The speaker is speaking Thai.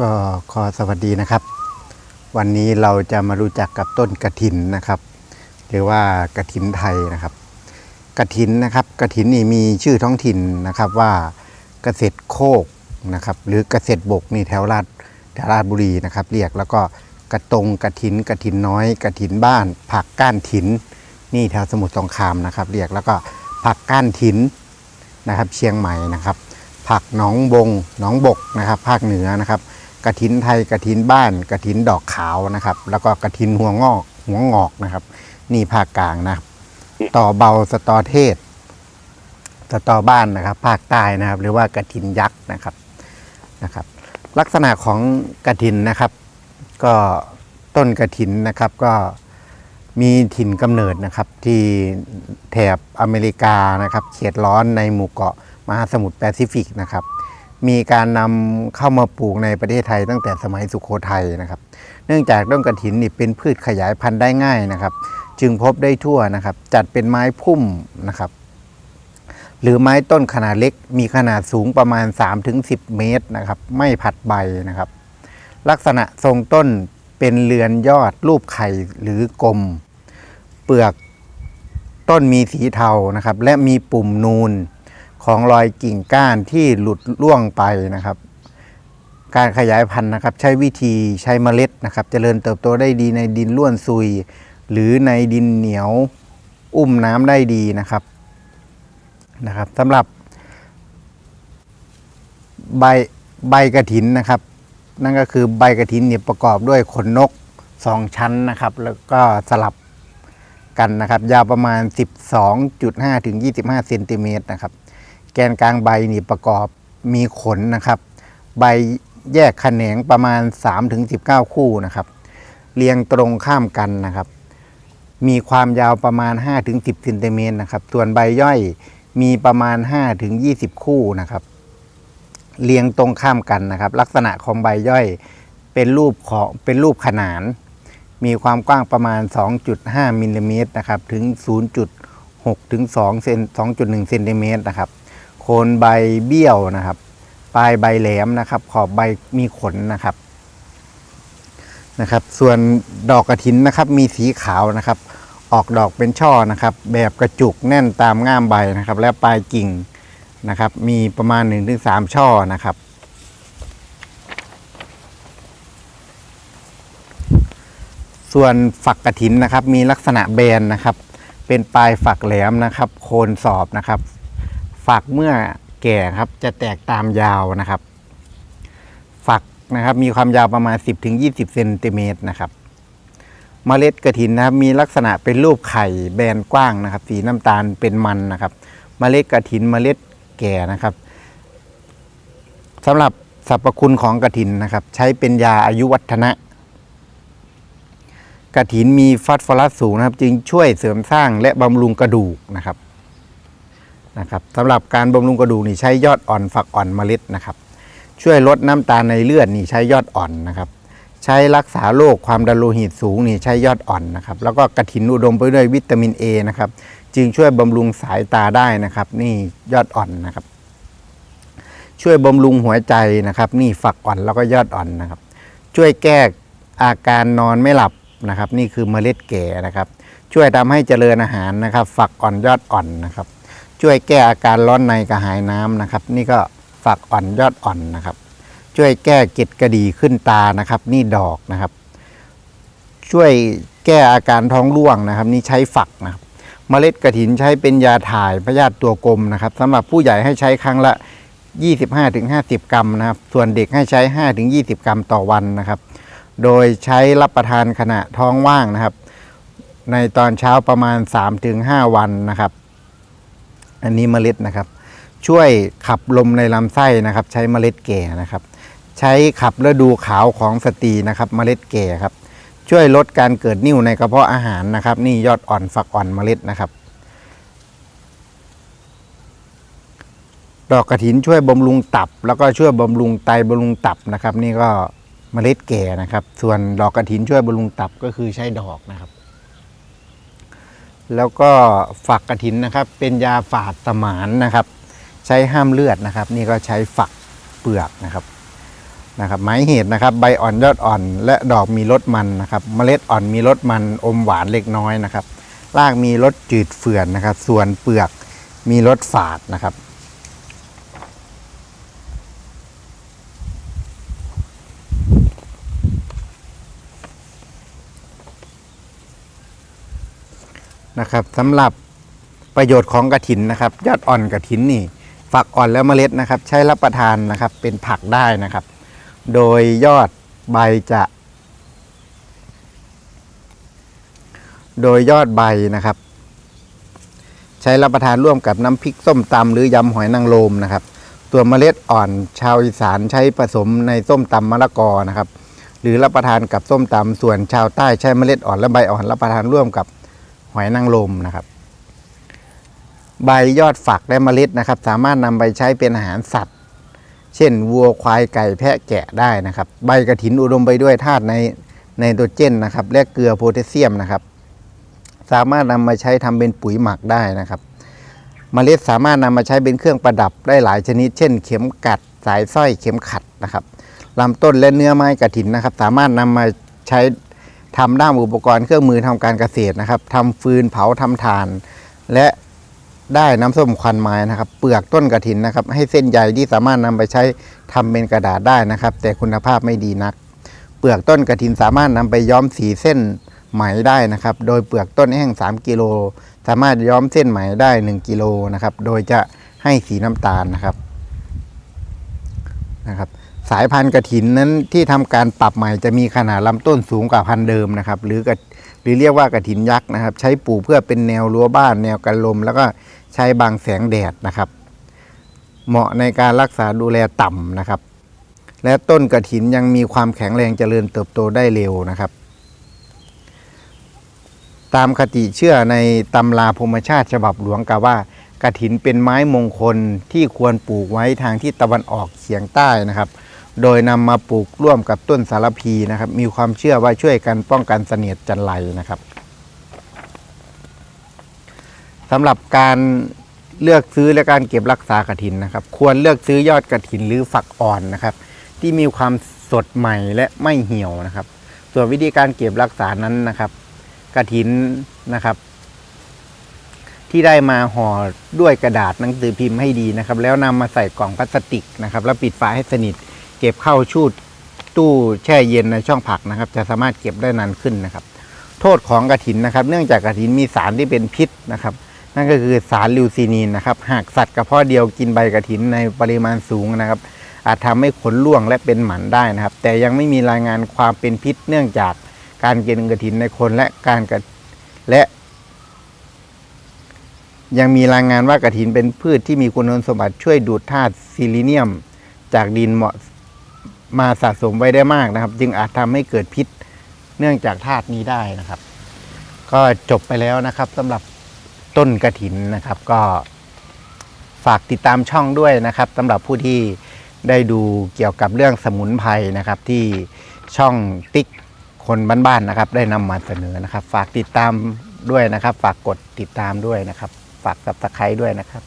ก็ขอสวัสดีนะครับ วันนี้เราจะมารู้จักกับต้นกระถินนะครับ หรือว่ากระถินไทยนะครับกระถินนะครับกระถินนี่มีชื่อท้องถิ่นนะครับว่าเกษตรโคกนะครับ หรือเกษตรบกนี่แถวราชแถวราชบุรีนะครับ เรียกแล้วก็กระตงกระถินกระถินน้อยกระถินบ้าน ผักก้านถิน นี่แถวสมุทรสงครามนะครับ เรียกแล้วก็ผักก้านถินนะครับ เชียงใหม่นะครับ ผักหนองบงหนองบกนะครับ ภาคเหนือนะครับ กระถินไทยกระถินบ้านกระถินดอกขาวนะครับ แล้วก็กระถินหัวงอกหัวงอกนะครับ นี่ภาคกลางนะต่อเบาสตอเทศ สตอบ้านนะครับ ภาคใต้นะครับ หรือว่ากระถินยักษ์นะครับนะครับ ลักษณะของกระถินนะครับ ก็ต้นกระถินนะครับก็มีถิ่นกำเนิดนะครับที่แถบอเมริกานะครับ เขตร้อนในหมู่เกาะมหาสมุทรแปซิฟิกนะครับ มีการนำเข้ามาปลูกในประเทศไทยตั้งแต่สมัยสุโขทัยนะครับ เนื่องจากต้นกระถินนี่เป็นพืชขยายพันธุ์ได้ง่ายนะครับ จึงพบได้ทั่วนะครับ จัดเป็นไม้พุ่มนะครับ หรือไม้ต้นขนาดเล็ก มีขนาดสูงประมาณ 3-10 เมตรนะครับ ไม่ผัดใบนะครับ ลักษณะทรงต้นเป็นเรือนยอดรูปไข่หรือกลม เปลือกต้นมีสีเทานะครับ และมีปุ่มนูน ของรอยกิ่งก้านที่หลุดร่วงไปนะครับ การขยายพันธุ์นะครับ ใช้วิธีใช้เมล็ดนะครับเจริญเติบโตได้ดีในดินร่วนซุย หรือในดินเหนียวอุ้มน้ำได้ดีนะครับนะครับสำหรับใบใบกระถินนะครับ นั่นก็คือใบกระถินเนี่ยประกอบด้วยขนนกสองชั้นนะครับ แล้วก็สลับกันนะครับ ยาวประมาณ 12.5 ถึง 25 เซนติเมตรนะครับ กนกลางใบนี่ประกอบมีขนนะครับ ใบแยกแขนงประมาณ3ถึง19 คู่นะครับ เรียงตรงข้ามกันนะครับ มีความยาวประมาณ5ถึง10เซนติเมตรนะครับ ส่วนใบย่อยมีประมาณ5ถึง20 คู่นะครับ เรียงตรงข้ามกันนะครับ ลักษณะของใบย่อยเป็นรูปของเป็นรูปขนาน มีความกว้างประมาณ 2.5มิลลิเมตรนะครับ ถึง 0.6 ถึง2เซน2.1เซนติเมตรนะครับ คนใบเบี้ยวนะครับ ปลายใบแหลมนะครับ ขอบใบมีขนนะครับนะครับ ส่วนดอกกระถินนะครับ มีสีขาวนะครับ ออกดอกเป็นช่อนะครับ แบบกระจุกแน่นตามง่ามใบนะครับ และปลายกิ่งนะครับ มีประมาณ 1-3 ช่อนะครับส่วนฝักกระถินนะครับ มีลักษณะแบนนะครับ เป็นปลายฝักแหลมนะครับ โคนสอบนะครับ ฝักเมื่อแก่ครับจะแตกตามยาวนะครับ ฝักนะครับ มีความยาวประมาณ 10-20เซนติเมตรนะครับเมล็ดกระถินนะครับ มีลักษณะเป็นรูปไข่แบนกว้างนะครับ สีน้ำตาลเป็นมันนะครับเมล็ดกระถินเมล็ดแก่นะครับสำหรับสรรพคุณของกระถินนะครับ ใช้เป็นยาอายุวัฒนะกระถินมีฟอสฟอรัสสูงนะครับ จึงช่วยเสริมสร้างและบำรุงกระดูกนะครับ นะครับสำหรับการบำรุงกระดูกนี่ใช้ยอดอ่อนฝักอ่อนเมล็ดนะครับ ช่วยลดน้ำตาลในเลือดนี่ใช้ยอดอ่อนนะครับ ใช้รักษาโรคความดันโลหิตสูงนี่ใช้ยอดอ่อนนะครับ แล้วก็กระถินอุดมไปด้วยวิตามิน A นะครับจึงช่วยบำรุงสายตาได้นะครับ นี่ยอดอ่อนนะครับ ช่วยบำรุงหัวใจนะครับ นี่ฝักอ่อนแล้วก็ยอดอ่อนนะครับ ช่วยแก้อาการนอนไม่หลับนะครับ นี่คือเมล็ดแก่นะครับ ช่วยทำให้เจริญอาหารนะครับ ฝักอ่อนยอดอ่อนนะครับ ช่วยแก้อาการร้อนในกระหายน้ำนะครับ นี่ก็ฝักอ่อนยอดอ่อนนะครับ ช่วยแก้เกล็ดกระดีขึ้นตานะครับ นี่ดอกนะครับ ช่วยแก้อาการท้องร่วงนะครับ นี่ใช้ฝักนะครับเมล็ดกระถินใช้เป็นยาถ่ายพยาธิตัวกลมนะครับสำหรับผู้ใหญ่ให้ใช้ครั้งละ 25-50 กรัมนะครับ ส่วนเด็กให้ใช้ 5-20 กรัมต่อวันนะครับ โดยใช้รับประทานขณะท้องว่างนะครับ ในตอนเช้าประมาณ 3-5 วันนะครับ อันนี้เมล็ดนะครับ ช่วยขับลมในลำไส้นะครับ ใช้เมล็ดแก่นะครับ ใช้ขับฤดูขาวของสตรีนะครับเมล็ดแก่ครับ ช่วยลดการเกิดนิ่วในกระเพาะอาหารนะครับ นี่ยอดอ่อนฝักอ่อนเมล็ดนะครับ ดอกกระถินช่วยบำรุงตับ แล้วก็ช่วยบำรุงไตบำรุงตับนะครับ นี่ก็เมล็ดแก่นะครับ ส่วนดอกกระถินช่วยบำรุงตับก็คือใช้ดอกนะครับ แล้วก็ฝักกระถินนะครับ เป็นยาฝาดสมานนะครับ ใช้ห้ามเลือดนะครับ นี่ก็ใช้ฝักเปลือกนะครับนะครับไม้เหตุนะครับ ใบอ่อนยอดอ่อน และดอกมีรสมันนะครับ เมล็ดอ่อนมีรสมันอมหวานเล็กน้อยนะครับรากมีรสจืดเฝื่อนนะครับ ส่วนเปลือกมีรสฝาดนะครับ นะครับสำหรับประโยชน์ของกระถินนะครับ ยอดอ่อนกระถินนี่ ฝักอ่อนและเมล็ดนะครับ ใช้รับประทานนะครับเป็นผักได้นะครับ โดยยอดใบจะ โดยยอดใบนะครับ ใช้รับประทานร่วมกับน้ำพริกส้มตำหรือยำหอยนางรมนะครับตัวเมล็ดอ่อนชาวอีสานใช้ผสมในส้มตำมะละกอนะครับ หรือรับประทานกับส้มตำส่วนชาวใต้ใช้เมล็ดอ่อนและใบอ่อนรับประทานร่วมกับ อยนางรมนะครับ ใบยอดฝักและเมล็ดนะครับ สามารถนำไปใช้เป็นอาหารสัตว์ เช่น วัวควายไก่แพะแกะได้นะครับ ใบกระถินอุดมไปด้วยธาตุในไนโตรเจนนะครับ และเกลือโพแทสเซียมนะครับ สามารถนำมาใช้ทำเป็นปุ๋ยหมักได้นะครับ เมล็ดสามารถนำมาใช้เป็นเครื่องประดับได้หลายชนิด เช่น เข็มกัดสายสร้อยเข็มขัดนะครับลำต้นและเนื้อไม้กระถินนะครับ สามารถนำมาใช้ ทำด้ามอุปกรณ์เครื่องมือทำการเกษตรนะครับทำฟืนเผาทำถ่าน และได้น้ำส้มควันไม้นะครับ เปลือกต้นกระถินนะครับ ให้เส้นใยที่สามารถนำไปใช้ทำเป็นกระดาษได้นะครับ แต่คุณภาพไม่ดีนัก เปลือกต้นกระถินสามารถนำไปย้อมสีเส้นไหมได้นะครับ โดยเปลือกต้นแห้ง3กิโลสามารถย้อมเส้นไหมได้ 1กิโลนะครับ โดยจะให้สีน้ำตาลนะครับนะครับ สายพันธุ์กระถินนั้นที่ทำการปรับใหม่จะมีขนาดลำต้นสูงกว่าพันธุ์เดิมนะครับ หรือกระหรือเรียกว่ากระถินยักษ์นะครับ ใช้ปลูกเพื่อเป็นแนวรั้วบ้าน แนวกันลม แล้วก็ใช้บังแสงแดดนะครับ เหมาะในการรักษาดูแลต่ำนะครับ และต้นกระถินยังมีความแข็งแรงเจริญเติบโตได้เร็วนะครับ ตามคติเชื่อในตำราพรหมชาติฉบับหลวงกล่าวว่ากระถินเป็นไม้มงคลที่ควรปลูกไว้ทางที่ตะวันออกเฉียงใต้นะครับ โดยนำมาปลูกร่วมกับต้นสารพีนะครับ มีความเชื่อว่าช่วยกันป้องกันเสนียดจันไรนะครับสำหรับการเลือกซื้อและการเก็บรักษากระถินนะครับ ควรเลือกซื้อยอดกระถินหรือฝักอ่อนนะครับ ที่มีความสดใหม่และไม่เหี่ยวนะครับ ส่วนวิธีการเก็บรักษานั้นนะครับกระถินนะครับ ที่ได้มาห่อด้วยกระดาษหนังสือพิมพ์ให้ดีนะครับ แล้วนำมาใส่กล่องพลาสติกนะครับ แล้วปิดฝาให้สนิท เก็บเข้าชูดตู้แช่เย็นในช่องผักนะครับ จะสามารถเก็บได้นานขึ้นนะครับ โทษของกระถินนะครับ เนื่องจากกระถินมีสารที่เป็นพิษนะครับ นั่นก็คือสารลิวซีนีนนะครับ หากสัตว์กระเพาะเดียวกินใบกระถินในปริมาณสูงนะครับ อาจทำให้ขนร่วงและเป็นหมันได้นะครับ แต่ยังไม่มีรายงานความเป็นพิษ เนื่องจากการกินกระถินในคนและการกระและยังมีรายงานว่ากระถินเป็นพืชที่มีคุณสมบัติช่วยดูดธาตุซิลิเนียม จากดินเหมาะ มาสะสมไว้ได้มากนะครับ จึงอาจทำให้เกิดพิษเนื่องจากธาตุนี้ได้นะครับ ก็จบไปแล้วนะครับสำหรับต้นกระถินนะครับ ก็ฝากติดตามช่องด้วยนะครับสำหรับผู้ที่ได้ดูเกี่ยวกับเรื่องสมุนไพรนะครับที่ช่องติ๊กคนบ้านๆนะครับ ได้นำมาเสนอนะครับ ฝากติดตามด้วยนะครับ ฝากกดติดตามด้วยนะครับ ฝากสับตะไคร้ด้วยนะครับ